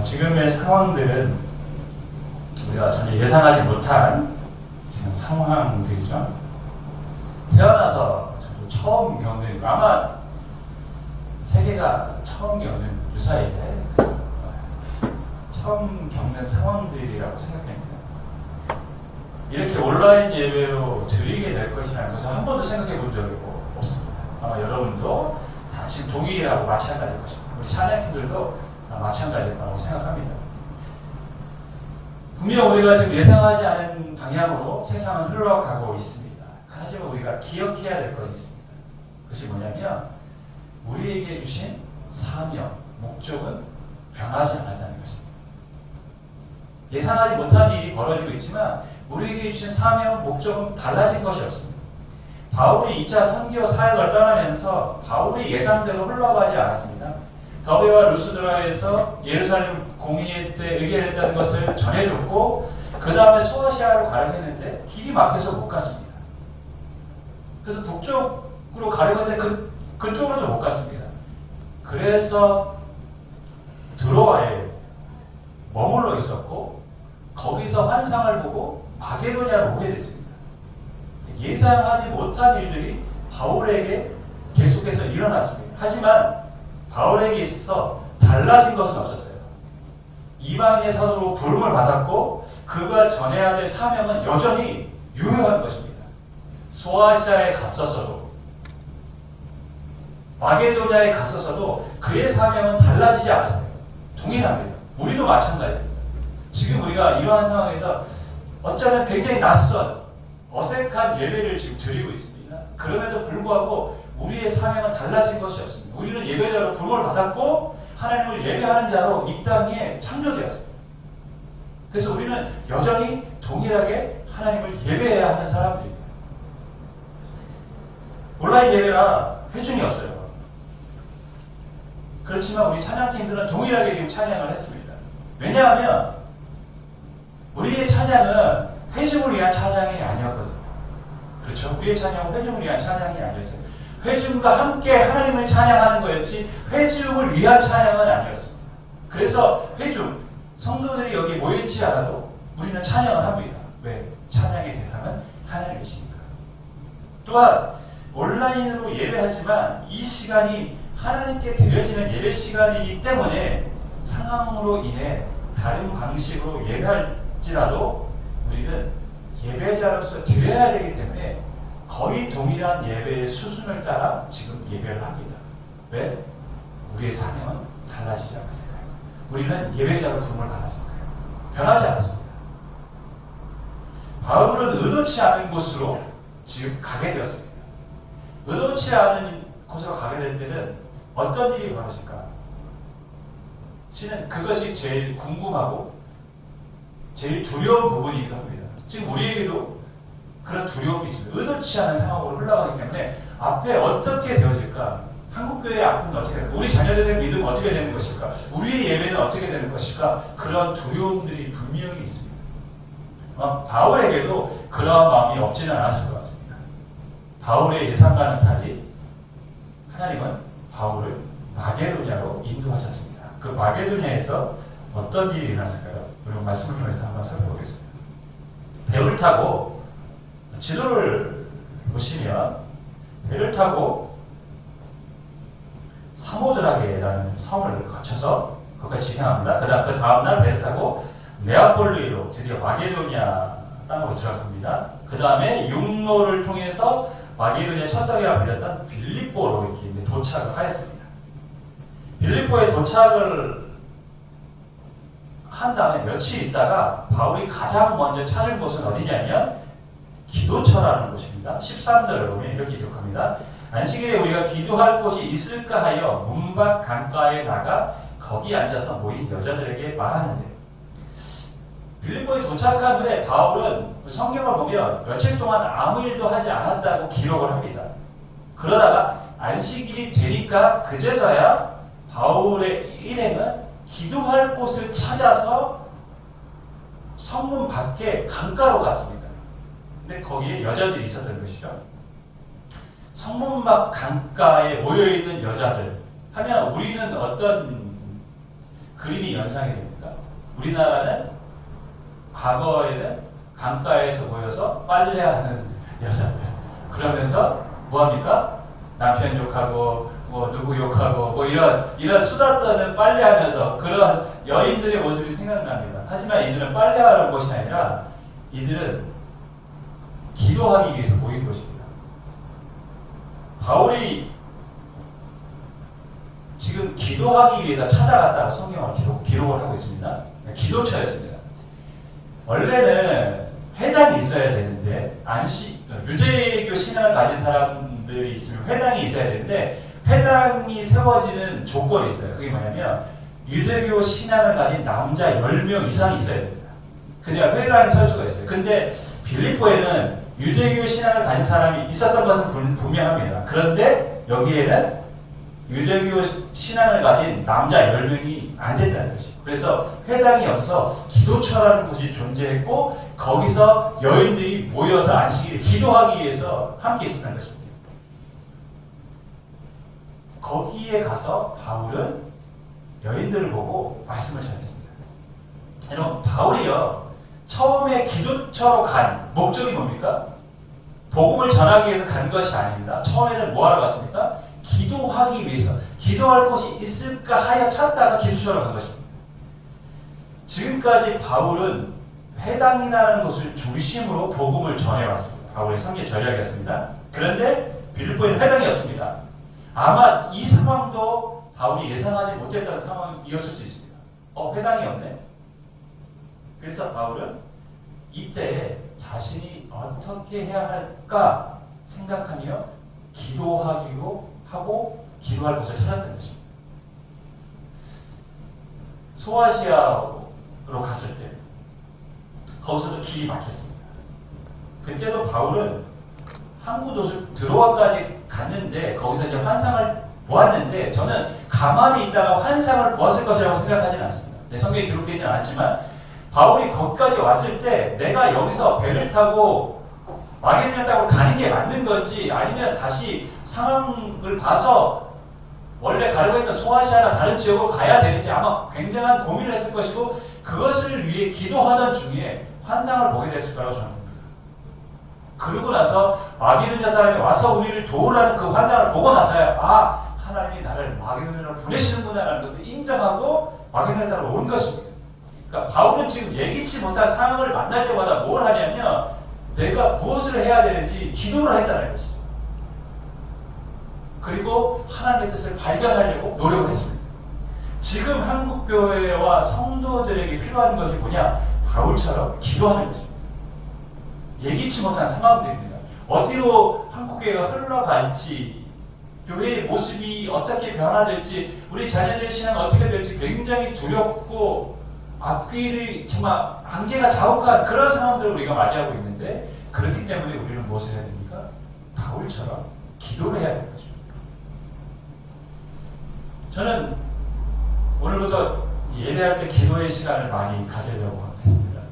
어, 지금의 상황들은 우리가 전혀 예상하지 못한 지금 상황들이죠. 태어나서 처음 겪는 아마 세계가 처음 겪는 어, 처음 겪는 상황들이라고 생각됩니다. 이렇게 온라인 예배로 드리게 될 것이라는 것을 한 번도 생각해 본 적이 없습니다. 아마 여러분도 다 지금 동일이라고 마찬가지일 것입니다. 우리 찬양팀들도 다 마찬가지일 거라고 생각합니다. 분명 우리가 지금 예상하지 않은 방향으로 세상은 흘러가고 있습니다. 하지만 우리가 기억해야 될 것이 있습니다. 그것이 뭐냐면 우리에게 주신 사명, 목적은 변하지 않았다는 것입니다. 예상하지 못한 일이 벌어지고 있지만 우리에게 주신 사명, 목적은 달라진 것이 없습니다. 바울이 2차 선교 사역을 떠나면서 바울이 예상대로 흘러가지 않았습니다. 더베와 루스드라에서 예루살렘 공의 때 의결했다는 것을 전해줬고 그 다음에 소아시아로 가려고 했는데 길이 막혀서 못 갔습니다. 그래서 북쪽으로 가려고 했는데 그, 그쪽으로도 못 갔습니다. 그래서 드로아에 머물러 있었고 거기서 환상을 보고 마게도냐로 오게 됐습니다. 예상하지 못한 일들이 바울에게 계속해서 일어났습니다. 하지만 바울에게 있어서 달라진 것은 없었어요. 이방인의 사도로 부름을 받았고 그가 전해야 될 사명은 여전히 유효한 것입니다. 소아시아에 갔었어도 마게도냐에 갔었어도 그의 사명은 달라지지 않았어요. 동일합니다. 우리도 마찬가지입니다. 지금 우리가 이러한 상황에서 어쩌면 굉장히 낯선 어색한 예배를 지금 드리고 있습니다. 그럼에도 불구하고 우리의 사명은 달라진 것이 없습니다. 우리는 예배자로 부름을 받았고 하나님을 예배하는 자로 이 땅에 창조되었습니다. 그래서 우리는 여전히 동일하게 하나님을 예배해야 하는 사람들입니다. 온라인 예배라 회중이 없어요. 그렇지만 우리 찬양팀들은 동일하게 지금 찬양을 했습니다. 왜냐하면 우리의 찬양은 회중을 위한 찬양이 아니었거든요. 그렇죠? 우리의 찬양은 회중을 위한 찬양이 아니었어요. 회중과 함께 하나님을 찬양하는 거였지 회중을 위한 찬양은 아니었습니다. 그래서 회중, 성도들이 여기 모여있지 않아도 우리는 찬양을 합니다. 왜? 찬양의 대상은 하나님이시니까. 또한 온라인으로 예배하지만 이 시간이 하나님께 드려지는 예배 시간이기 때문에 상황으로 인해 다른 방식으로 예배할지라도 우리는 예배자로서 드려야 되기 때문에 거의 동일한 예배의 수순을 따라 지금 예배를 합니다. 왜? 우리의 사명은 달라지지 않았을까요? 우리는 예배자로 부름을 받았을까요? 변하지 않았습니다. 바울은 의도치 않은 곳으로 지금 가게 되었습니다. 의도치 않은 곳으로 가게 될 때는 어떤 일이 벌어질까? 씨는 그것이 제일 궁금하고 제일 두려운 부분이기도 합니다. 지금 우리에게도 그런 두려움이 있습니다. 의도치 않은 상황으로 흘러가기 때문에 앞에 어떻게 되어질까? 한국교회의 앞은 어떻게 될까? 우리 자녀들의 믿음은 어떻게 되는 것일까? 우리의 예배는 어떻게 되는 것일까? 그런 두려움들이 분명히 있습니다. 어, 바울에게도 그러한 마음이 없지는 않았을 것 같습니다. 바울의 예상과는 달리 하나님은 바울을 마게도냐로 인도하셨습니다. 그 마게도냐에서 어떤 일이 일어났을까요? 우리 말씀을 통해서 한번 살펴보겠습니다. 배를 타고 지도를 보시면 배를 타고 사모드라게라는 섬을 거쳐서 거기까지 지나갑니다. 그다음 그 다음 날 배를 타고 네아폴리로 드디어 마게도니아 땅으로 들어갑니다. 그 다음에 육로를 통해서 마게도니아 첫성이라 불렸던 빌립보로 이렇게 도착을 하였습니다. 빌립보에 도착을 한 다음에 며칠 있다가 바울이 가장 먼저 찾은 곳은 어디냐면 기도처라는 곳입니다. 13절을 보면 이렇게 기록합니다. 안식일에 우리가 기도할 곳이 있을까 하여 문밖 강가에 나가 거기 앉아서 모인 여자들에게 말하는데 빌립보에 도착한 후에 바울은 성경을 보면 며칠 동안 아무 일도 하지 않았다고 기록을 합니다. 그러다가 안식일이 되니까 그제서야 바울의 일행은 기도할 곳을 찾아서 성문 밖에 강가로 갔습니다. 근데 거기에 여자들이 있었던 것이죠. 성문 밖 강가에 모여있는 여자들 하면 우리는 어떤 그림이 연상이 됩니다. 우리나라는 과거에는 강가에서 모여서 빨래하는 여자들. 그러면서 뭐합니까? 남편 욕하고 뭐 누구 욕하고 뭐 이런 이런 수다 떠는 빨래하면서 그런 여인들의 모습이 생각납니다. 하지만 이들은 빨래하는 곳이 아니라 이들은 기도하기 위해서 모인 것입니다. 바울이 지금 기도하기 위해서 찾아갔다고 성경을 기록, 기록을 하고 있습니다. 기도처였습니다. 원래는 회당이 있어야 되는데 안시 유대교 신앙을 가진 사람들이 있으면 회당이 있어야 되는데 회당이 세워지는 조건이 있어요. 그게 뭐냐면 유대교 신앙을 가진 남자 10명 이상이 있어야 됩니다. 그냥 회당이 설 수가 있어요. 근데 빌립보에는 유대교 신앙을 가진 사람이 있었던 것은 분- 분명합니다. 그런데 여기에는 유대교 신앙을 가진 남자 10명이 안 됐다는 것이죠. 그래서 회당이 없어서 기도처라는 곳이 존재했고 거기서 여인들이 모여서 안식일에 기도하기 위해서 함께 있었다는 것입니다. 거기에 가서 바울은 여인들을 보고 말씀을 전했습니다. 여러분 바울이요 처음에 기도처로 간 목적이 뭡니까? 복음을 전하기 위해서 간 것이 아닙니다. 처음에는 뭐 하러 갔습니까? 기도하기 위해서 기도할 곳이 있을까 하여 찾다가 기도처로 간 것입니다. 지금까지 바울은 회당이라는 것을 중심으로 복음을 전해왔습니다. 바울의 성계 전략이었습니다. 그런데 빌립보에는 회당이 없습니다. 아마 이 상황도 바울이 예상하지 못했던 상황이었을 수 있습니다. 어, 회당이 없네. 그래서 바울은 이때 자신이 어떻게 해야 할까 생각하며 기도하기로 하고 기도할 곳을 찾았던 것입니다. 소아시아로 갔을 때 거기서도 길이 막혔습니다. 그때도 바울은 항구 도시 들어와까지 갔는데 거기서 이제 환상을 보았는데 저는 가만히 있다가 환상을 보았을 것이라고 생각하지는 않습니다. 내 성경에 기록되지 않았지만 바울이 거기까지 왔을 때 내가 여기서 배를 타고 마게도냐 땅으로 가는 게 맞는 건지 아니면 다시 상황을 봐서 원래 가려고 했던 소아시아나 다른 지역으로 가야 되는지 아마 굉장한 고민을 했을 것이고 그것을 위해 기도하던 중에 환상을 보게 됐을 거라고 저는 봅니다. 그러고 나서 마게도냐 사람이 와서 우리를 도우라는 그 환상을 보고 나서야 아 하나님이 나를 마게도냐로 보내시는구나라는 것을 인정하고 마게도냐 땅으로 온 것입니다. 그러니까 바울은 지금 예기치 못한 상황을 만날 때마다 뭘 하냐면 내가 무엇을 해야 되는지 기도를 했다는 것이죠. 그리고 하나님의 뜻을 발견하려고 노력을 했습니다. 지금 한국 교회와 성도들에게 필요한 것이 뭐냐? 바울처럼 기도하는 것입니다. 못한 상황들입니다. 어디로 한국 교회가 흘러갈지, 교회의 모습이 어떻게 변화될지, 우리 자녀들의 신앙 어떻게 될지 굉장히 두렵고 앞길이 정말 안개가 자욱한 그런 상황들을 우리가 맞이하고 있는데 그렇기 때문에 우리는 무엇을 해야 됩니까? 바울처럼 기도를 해야 되는 거죠. 저는 오늘부터 예배할 때 기도의 시간을 많이 가지려고 했습니다.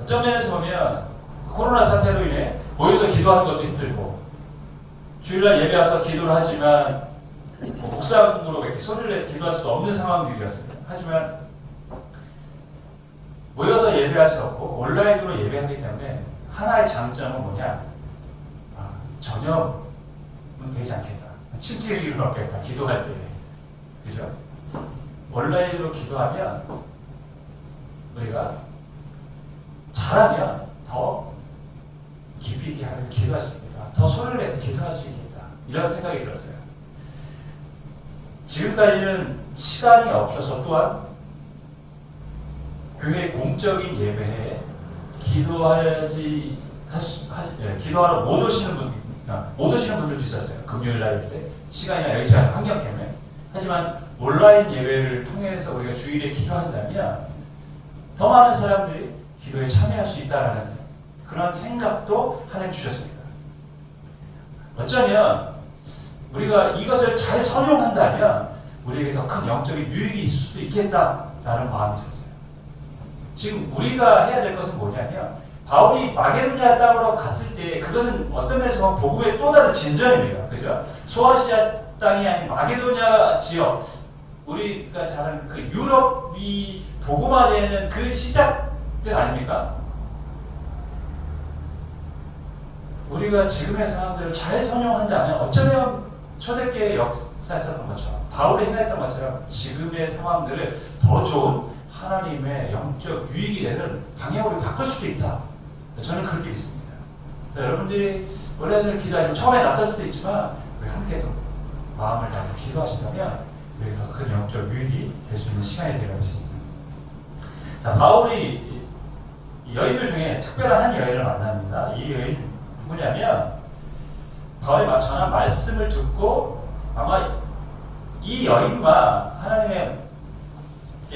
어떤 면에서 보면 코로나 사태로 인해 모여서 기도하는 것도 힘들고 주일날 예배 와서 기도를 하지만 뭐 목사님으로 이렇게 소리를 내서 기도할 수도 없는 상황들이었습니다. 하지만 모여서 예배할 수 없고 온라인으로 예배하기 때문에 하나의 장점은 뭐냐? 아, 전염은 되지 않겠다. 침실 일은 없겠다. 기도할 때. 그죠? 온라인으로 기도하면 우리가 잘하면 더 깊이 있게 하나님 기도할 수 있겠다. 더 소리를 내서 기도할 수 있겠다. 이런 생각이 들었어요. 지금까지는 시간이 없어서 또한 교회 공적인 예배에 기도하지 예, 기도하러 못 오시는 분, 아, 못 오시는 분들도 있었어요. 금요일 날 때 시간이나 않은 환경 때문에. 하지만 온라인 예배를 통해서 우리가 주일에 기도한다면 더 많은 사람들이 기도에 참여할 수 있다라는 그런 생각도 하나님 주셨습니다. 어쩌면 우리가 이것을 잘 활용한다면 우리에게 더 큰 영적인 유익이 있을 수도 있겠다라는 마음이 들었어요. 지금 우리가 해야 될 것은 뭐냐면 바울이 마게도냐 땅으로 갔을 때 그것은 어떤 면에서 복음의 또 다른 진전입니다. 그죠? 소아시아 땅이 아닌 마게도냐 지역 우리가 잘 아는 그 유럽이 복음화되는 그 시작들 아닙니까? 우리가 지금의 상황들을 잘 선용한다면 어쩌면 초대교회 역사였던 것처럼 바울이 행했던 것처럼 지금의 상황들을 더 좋은 하나님의 영적 유익이 되는 방향으로 바꿀 수도 있다. 저는 그렇게 믿습니다. 그래서 여러분들이 원래는 기도하시면 처음에 낯설 수도 있지만 우리 함께 또 마음을 다해서 기도하신다면 여기서 큰 영적 유익이 될 수 있는 시간이 되리라 믿습니다. 자, 바울이 이 여인들 중에 특별한 한 여인을 만납니다. 이 여인 누구냐면 바울이 전한 말씀을 듣고 아마 이 여인과 하나님의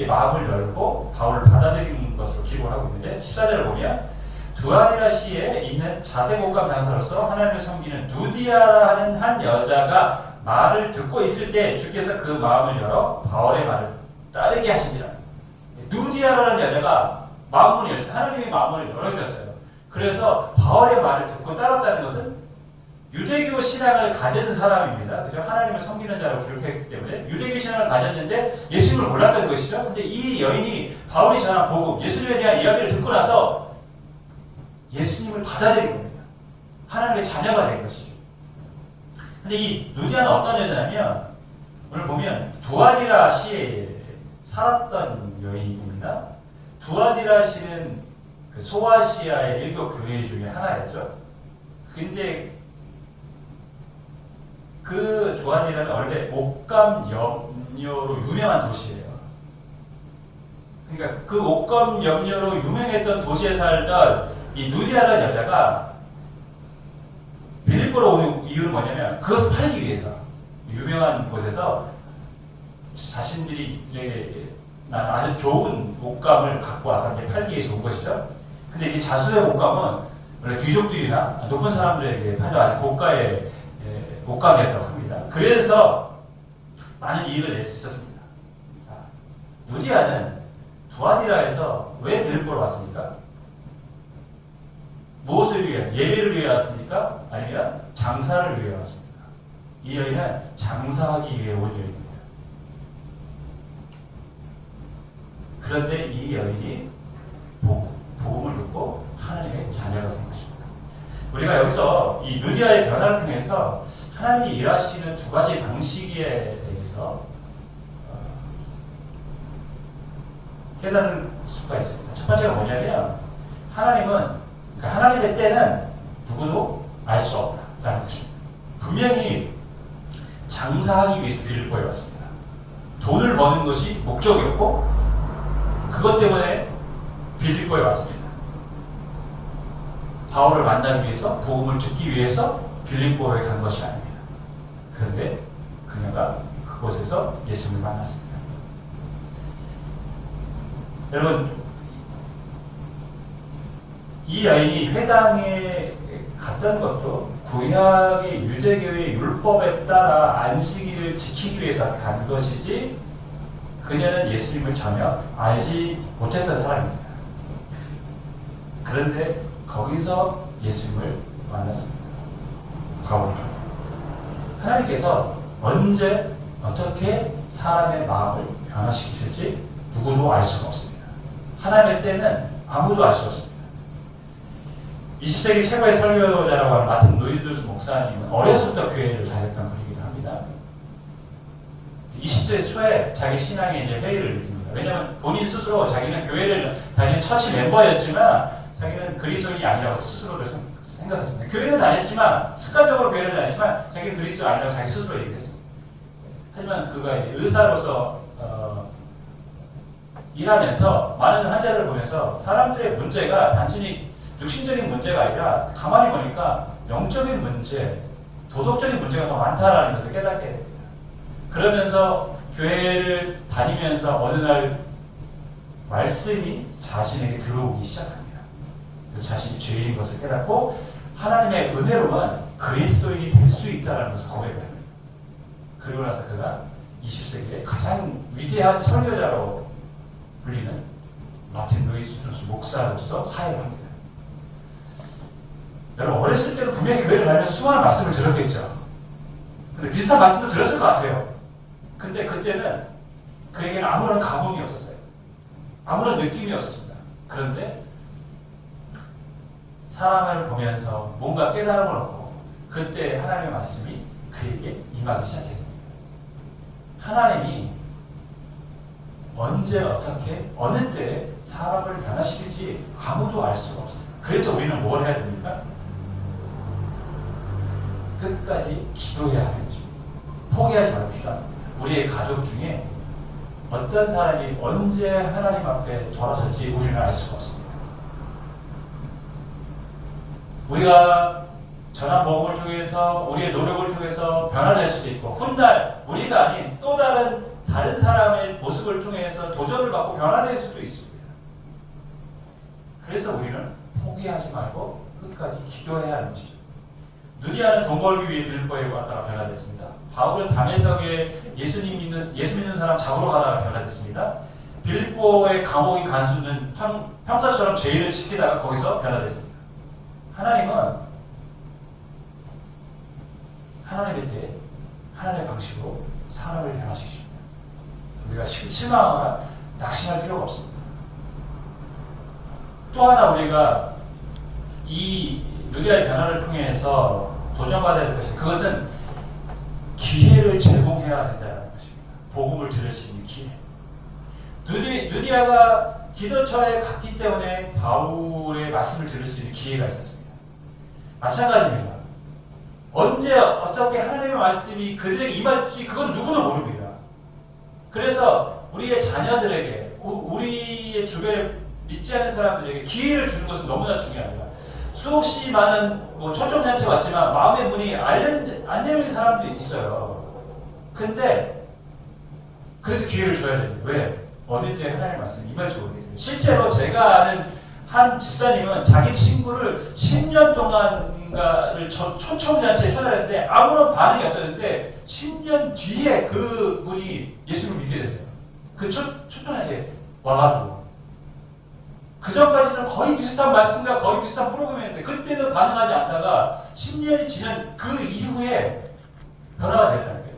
마음을 열고 바울을 받아들인 것으로 기록을 하고 있는데 14절을 보면 두아디라 시에 있는 자세곡감 장사로서 하나님을 섬기는 누디아라 하는 한 여자가 말을 듣고 있을 때 주께서 그 마음을 열어 바울의 말을 따르게 하십니다. 누디아라는 여자가 마음문을 열었어요. 하나님의 마음을 열어주셨어요. 그래서 바울의 말을 듣고 따랐다는 것은 유대교 신앙을 가진 사람입니다. 그죠? 하나님을 섬기는 자라고 기록했기 때문에 유대교 신앙을 가졌는데 예수님을 몰랐다는 것이죠. 근데 이 여인이 바울이 전한 복음, 예수님에 대한 이야기를 듣고 나서 예수님을 받아들인 겁니다. 하나님의 자녀가 된 것이죠. 근데 이 누디아는 어떤 여자냐면 오늘 보면 두아디라 시에 살았던 여인입니다. 두아디라 시는 그 소아시아의 일곱 교회 중에 하나였죠. 근데 그 두아디라는 원래 옥감 염료로 유명한 도시예요. 그러니까 그 옥감 염료로 유명했던 도시에 살던 이 누디아라는 여자가 빌립보로 오는 이유는 뭐냐면 그것을 팔기 위해서 유명한 곳에서 자신들이 아주 좋은 옷감을 갖고 와서 팔기 위해서 온 것이죠. 근데 이 자수의 옷감은 원래 귀족들이나 높은 사람들에게 팔려 아주 고가의 예, 옷감이었다고 합니다. 그래서 많은 이익을 낼 수 있었습니다. 자, 누디아는 두아디라에서 왜 빌립보로 왔습니까? 무엇을 위해? 예배를 위해 왔습니까? 아니면 장사를 위해 왔습니까? 이 여인은 장사하기 위해 온 여인입니다. 그런데 이 여인이 복, 복음을 듣고 하나님의 자녀가 된 것입니다. 우리가 여기서 이 누디아의 변화를 통해서 하나님이 일하시는 두 가지 방식에 대해서 어, 깨달을 수가 있습니다. 첫 번째가 뭐냐면 하나님은 그러니까 하나님의 때는 누구도 알 수 없다라는 것입니다. 분명히 장사하기 위해서 빌립보에 왔습니다. 돈을 버는 것이 목적이었고 그것 때문에 빌립보에 왔습니다. 바울을 만나기 위해서 복음을 듣기 위해서 빌립보에 간 것이 아닙니다. 그런데 그녀가 그곳에서 예수님을 만났습니다. 여러분 이 여인이 회당에 갔던 것도 구약의 유대교의 율법에 따라 안식일을 지키기 위해서 간 것이지 그녀는 예수님을 전혀 알지 못했던 사람입니다. 그런데 거기서 예수님을 만났습니다. 바울을 하나님께서 언제 어떻게 사람의 마음을 변화시키실지 누구도 알 수가 없습니다. 하나님의 때는 아무도 알 수 없습니다. 20세기 최고의 설교자라고 하는 마틴 노이드 목사님은 어려서부터 교회를 다녔던 분이기도 합니다. 20대 초에 자기 신앙에 이제 회의를 느낍니다. 왜냐하면 본인 스스로 자기는 교회를 다니는 처치 멤버였지만 자기는 그리스도인이 아니라고 스스로를 생각 했습니다. 교회는 다녔지만 습관적으로 교회를 다녔지만 자기는 그리스도 아니라고 자기 스스로 얘기했습니다. 하지만 그가 의사로서 어, 일하면서 많은 환자를 보면서 사람들의 문제가 단순히 육신적인 문제가 아니라 가만히 보니까 영적인 문제, 도덕적인 문제가 더 많다라는 것을 깨닫게 됩니다. 그러면서 교회를 다니면서 어느 날 말씀이 자신에게 들어오기 시작합니다. 그래서 자신이 죄인 것을 깨닫고 하나님의 은혜로만 그리스도인이 될 수 있다는 것을 고백합니다. 그리고 나서 그가 20세기에 가장 위대한 설교자로 불리는 마틴 루이스 존스 목사로서 사회를 합니다. 여러분 어렸을 때도 분명히 교회를 다니면서 수많은 말씀을 들었겠죠. 근데 비슷한 말씀도 들었을 것 같아요. 근데 그때는 그에게는 아무런 감흥이 없었어요. 아무런 느낌이 없었습니다. 그런데 사람을 보면서 뭔가 깨달음을 얻고 그때 하나님의 말씀이 그에게 임하기 시작했습니다. 하나님이 언제 어떻게 어느 때 사람을 변화시킬지 아무도 알 수가 없어요. 그래서 우리는 뭘 해야 됩니까? 끝까지 기도해야 하는 거죠. 포기하지 말고. 우리의 가족 중에 어떤 사람이 언제 하나님 앞에 돌아설지 우리는 알 수가 없습니다. 우리가 전화 모험을 통해서 우리의 노력을 통해서 변화될 수도 있고 훗날 우리가 아닌 또 다른 다른 사람의 모습을 통해서 도전을 받고 변화될 수도 있습니다. 그래서 우리는 포기하지 말고 끝까지 기도해야 하는 것이죠. 누리아는 돈 벌기 위해 빌보에 왔다가 변화됐습니다. 바울은 담에석에 예수님 믿는 예수 믿는 사람 잡으러 가다가 변화됐습니다. 빌보의 감옥이 간수는 평, 평소처럼 죄인을 지키다가 거기서 변화됐습니다. 하나님은 하나님의 때 하나님의 방식으로 사람을 변화시키십니다. 우리가 실- 실망하거나 낙심할 필요가 없습니다. 또 하나 우리가 이 누리아의 변화를 통해서 도전받아야 될 것이 그것은 기회를 제공해야 된다는 것입니다. 복음을 들을 수 있는 기회. 누디, 누디아가 기도처에 갔기 때문에 바울의 말씀을 들을 수 있는 기회가 있었습니다. 마찬가지입니다. 언제 어떻게 하나님의 말씀이 그들에게 임할지 그건 누구도 모릅니다. 그래서 우리의 자녀들에게 우- 우리의 주변에 믿지 않는 사람들에게 기회를 주는 것은 너무나 중요합니다. 수없이 많은 뭐 초청잔치 왔지만 마음의 문이 안 열린, 사람들이 있어요. 근데 그래도 기회를 줘야 됩니다. 왜? 어느 때 하나님의 말씀이 임할지 때문에. 실제로 제가 아는 한 집사님은 자기 친구를 10년 동안가를 초- 초청잔치에 초대했는데 아무런 반응이 없었는데 10년 뒤에 그 분이 예수를 믿게 됐어요. 그 초, 초청잔치에 와가지고. 그 전까지는 거의 비슷한 말씀과 거의 비슷한 프로그램이었는데 그때는 반응하지 않다가 10년이 지난 그 이후에 변화가 됐다는 거예요.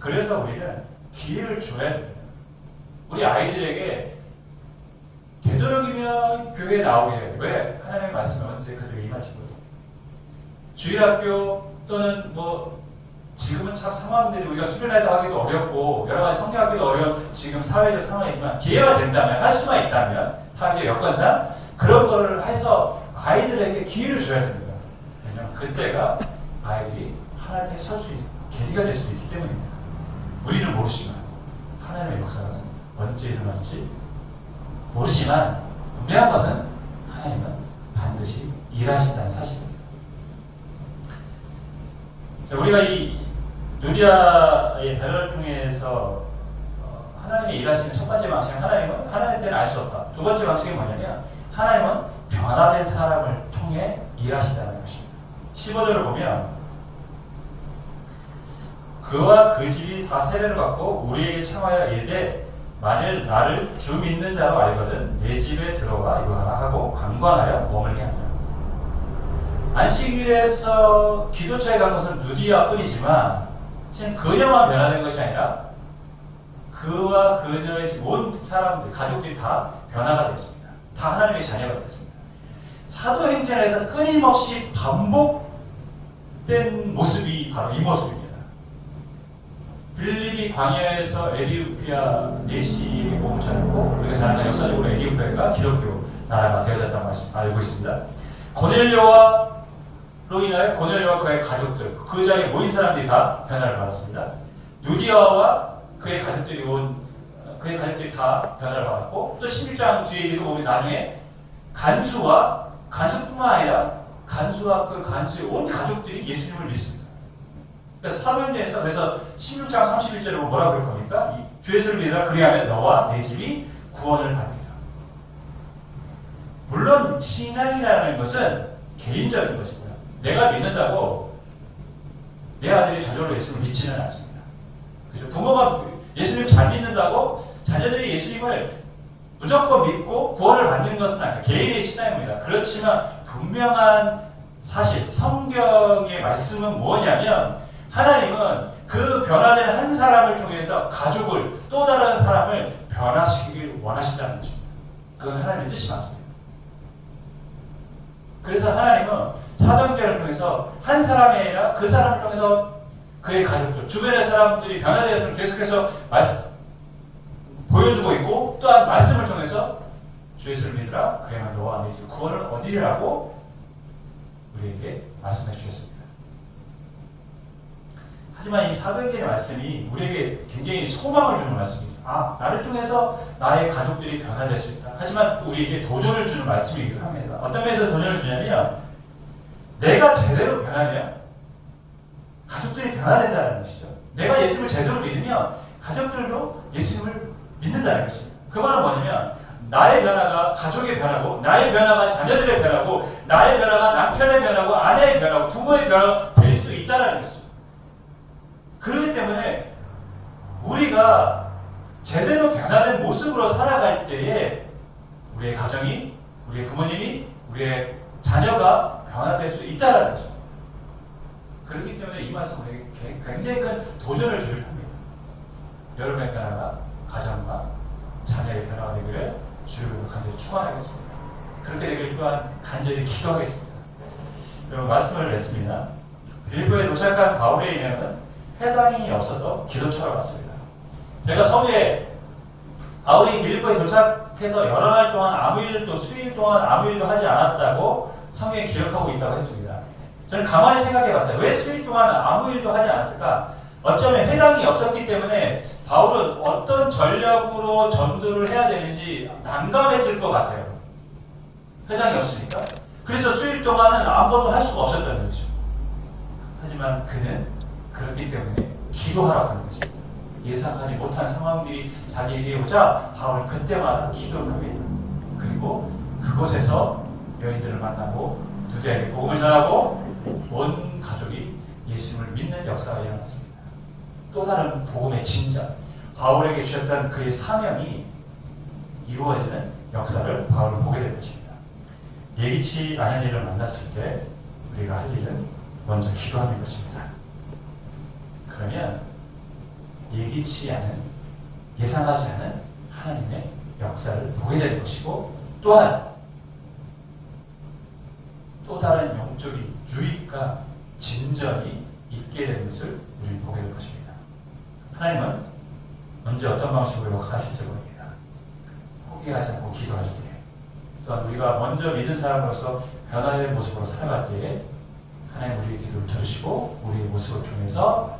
그래서 우리는 기회를 줘야 됩니다. 우리 아이들에게 되도록이면 교회에 나오게 해요. 왜? 하나님의 언제 그들에게 임할지 모르고. 주일학교 또는 뭐 지금은 참 상황들이 우리가 수련회도 하기도 어렵고 여러 가지 성경하기도 어려운 지금 사회적 상황이지만 기회가 된다면 할 수만 있다면 타지의 여건상 그런 거를 해서 아이들에게 기회를 줘야 됩니다. 왜냐하면 그때가 아이들이 하나님께 설 수 있는 계기가 될 수 있기 때문입니다. 우리는 모르지만 하나님의 역사는 언제 일어날지 모르지만 분명한 것은 하나님은 반드시 일하신다는 사실입니다. 자, 우리가 이 누리아의 통해서 어, 하나님이 일하시는 첫 번째 방식은 하나님은 하나님 때는 알 수 없다. 두 번째 방식이 뭐냐면 하나님은 변화된 사람을 통해 일하신다는 것입니다. 15절을 보면 그와 그 집이 다 세례를 받고 우리에게 청하여 이르되 만일 나를 주 믿는 자로 알거든 내 집에 들어가 유하라 하고 관광하여 머물게 하니라. 안식일에서 기도처에 간 것은 누디아뿐이지만 지금 그녀만 변화된 것이 아니라 그와 그녀의 온 사람들, 가족들이 다 변화가 되었습니다. 다 하나님의 자녀가 되었습니다. 사도행전에서 끊임없이 반복된 모습이 바로 이 모습입니다. 빌립이 광야에서 에디오피아 내시에게 복음을 전했고 우리가 잘 아는 역사적으로 에디오피아가 기독교 나라가 되어졌다는 말씀 알고 있습니다. 고넬료와로 인하여 고넬료와 그의 가족들 그 자리에 모인 사람들이 다 변화를 받았습니다. 누디아와 그의 가족들이 온 그의 가족들이 다 변화를 받았고 또 16장 뒤에 읽어보면 나중에 간수와 간수뿐만 아니라 간수와 그 간수의 온 가족들이 예수님을 믿습니다. 그래서 사도행전에서 그래서 16장 31절에 보면 뭐라고 그럴 겁니까? 이주 예수를 믿으라 그리하면 너와 내 집이 구원을 받으리라. 물론 신앙이라는 것은 개인적인 것이고요. 내가 믿는다고 내 아들이 저절로 예수를 믿지는 않습니다. 그죠? 부모가 예수님 잘 믿는다고 자녀들이 예수님을 무조건 믿고 구원을 받는 것은 아니에요. 개인의 신앙입니다. 그렇지만 분명한 사실, 성경의 말씀은 뭐냐면 하나님은 그 변화된 한 사람을 통해서 가족을 또 다른 사람을 변화시키길 원하신다는 것입니다. 그건 하나님의 뜻이 맞습니다. 그래서 하나님은 사도행전을 통해서 한 사람이 아니라 그 사람을 통해서 그의 가족들, 주변의 사람들이 변화되었음을 계속해서 말씀, 보여주고 있고 또한 말씀을 통해서 주 예수를 믿으라 그래야만 너와 내집 구원을 얻으리라고 우리에게 말씀해 주셨습니다. 하지만 이 사도행전의 말씀이 우리에게 굉장히 소망을 주는 말씀이죠. 아, 나를 통해서 나의 가족들이 변화될 수 있다. 하지만 우리에게 도전을 주는 말씀이기도 합니다. 어떤 면에서 도전을 주냐면 내가 제대로 변하면 가족들이 변화된다는 것이죠. 내가 예수님을 제대로 믿으면 가족들도 예수님을 믿는다는 것입니다. 그 말은 뭐냐면 나의 변화가 가족의 변화고 나의 변화가 자녀들의 변화고 나의 변화가 남편의 변화고 아내의 변화고 부모의 변화가 될 수 있다는 것이죠. 그렇기 때문에 우리가 제대로 변화된 모습으로 살아갈 때에 우리의 가정이 우리의 부모님이 우리의 자녀가 변화될 수 있다는 거죠. 그렇기 때문에 이 말씀 우리에게 굉장히 큰 도전을 주려 합니다. 여러분의 변화가 가정과 자녀의 변화가 되기를 주님으로 간절히 축원하겠습니다. 그렇게 되기를 또한 간절히 기도하겠습니다. 여러분 말씀을 냈습니다. 빌보에 도착한 바울의 인형은 해당이 없어서 기도처럼 왔습니다. 제가 서부에 바울이 빌보에 도착해서 여러 날 동안 아무 일도 수일 동안 아무 일도 하지 않았다고 성경에 기록하고 있다고 했습니다. 저는 가만히 생각해 봤어요. 왜 수일 동안 아무 일도 하지 않았을까? 어쩌면 회당이 없었기 때문에 바울은 어떤 전략으로 전도를 해야 되는지 난감했을 것 같아요. 회당이 없으니까. 그래서 수일 동안은 아무것도 할 수가 없었다는 거죠. 하지만 그는 그렇기 때문에 기도하라고 하는 것입니다. 예상하지 못한 상황들이 자기에게 오자 바울은 그때마다 기도를 합니다. 그리고 그곳에서 여인들을 만나고 두대에게 복음을 전하고 온 가족이 예수님을 믿는 역사가 일어났습니다. 또 다른 복음의 진전, 바울에게 주셨던 그의 사명이 이루어지는 역사를 바울은 보게 될 것입니다. 예기치 않은 일을 만났을 때 우리가 할 일은 먼저 기도하는 것입니다. 그러면 예기치 않은 예상하지 않은 하나님의 역사를 보게 될 것이고 또한 또 다른 영적인 유익과 진전이 있게 되는 것을 우리 보게 될 것입니다. 하나님은 언제 어떤 방식으로 역사하실지 모릅니다. 포기하지 않고 기도하시기에 또한 우리가 먼저 믿은 사람으로서 변화된 모습으로 살아갈 때에 하나님 우리의 기도를 들으시고 우리의 모습을 통해서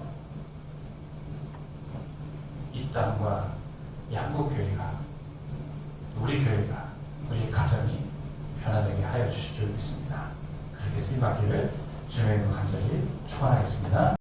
이 땅과 양국 교회가 우리 교회가 우리 가정이 변화되게 하여 주실 줄 믿습니다. 그렇게 쓰임받기를 주님의 간절히 축원하겠습니다.